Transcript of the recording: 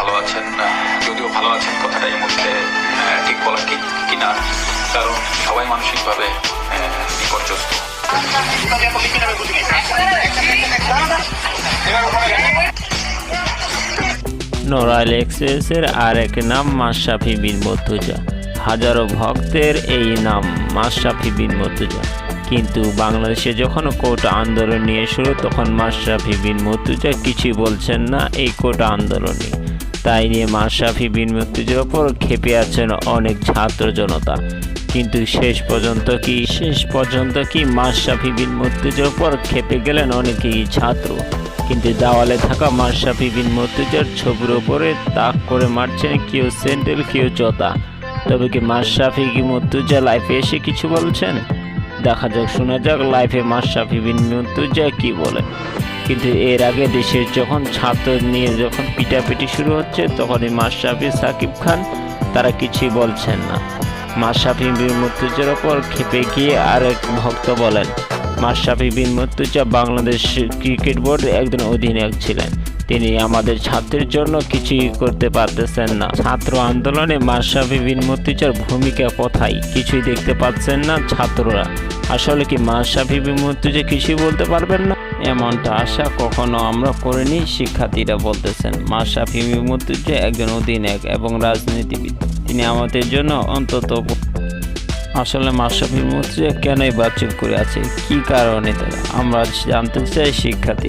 ভালো আছেন? যদিও ভালো আছেন, কথাটা এই মুহূর্তে ঠিক বলা ঠিক কিনা। কারণ সবাই মানসিকভাবে বিপর্যস্ত। এক্সপ্রেসের আর এক নাম মাশরাফি বিন মর্তুজা। হাজারো ভক্তের এই নাম মাশরাফি বিন মর্তুজা। কিন্তু বাংলাদেশে যখন কোটা আন্দোলন নিয়ে শুরু, তখন মাশরাফি বিন মর্তুজা কিছুই বলছেন না এই কোটা আন্দোলনে। তাই নিয়ে মাশরাফি বিন মর্তুজার ওপর খেপে আছেন অনেক ছাত্র জনতা। কিন্তু শেষ পর্যন্ত কি, শেষ পর্যন্ত কি মাশরাফি বিন মর্তুজার ওপর খেপে গেলেন অনেকেই ছাত্র। কিন্তু দেওয়ালে থাকা মাশরাফি বিন মর্তুজার ছবির ওপরে তাক করে মারছেন কেউ স্যান্ডেল, কেউ জোতা। তবে কি মাশরাফি কি মর্তুজা লাইফে এসে কিছু বলছেন? দেখা যাক, শোনা যাক লাইফে মাশরাফি বিন মর্তুজা কি বলেন। কিন্তু এর আগে দেশের যখন ছাত্র নিয়ে যখন পিটাপিটি শুরু হচ্ছে, তখনই মাশরাফি, সাকিব খান, তারা কিছুই বলছেন না। মাশরাফি বিন মর্তুজার ওপর খেপে গিয়ে আরেক ভক্ত বলেন, মাশরাফি বিন মর্তুজা বাংলাদেশ ক্রিকেট বোর্ডের একজন অধিনায়ক ছিলেন। তিনি আমাদের ছাত্রের জন্য কিছুই করতে পারতেছেন না। ছাত্র আন্দোলনে মাশরাফি বিন মর্তুজার ভূমিকা কোথায়? কিছুই দেখতে পাচ্ছেন না ছাত্ররা। আসলে কি মাশরাফি বিন মর্তুজা কিছুই বলতে পারবেন না? এমনটা আশা কখনো আমরা করিনি, শিক্ষার্থীরা বলতেছেন, মাশরাফি মর্তুজা একজন অধিনায়ক এবং রাজনীতিবিদ। তিনি আমাদের জন্য অন্তত আসলে মাশরাফি মর্তুজা কেনই বা করে আছে? কি কারণে তারা? আমরা জানতে চাই শিক্ষার্থী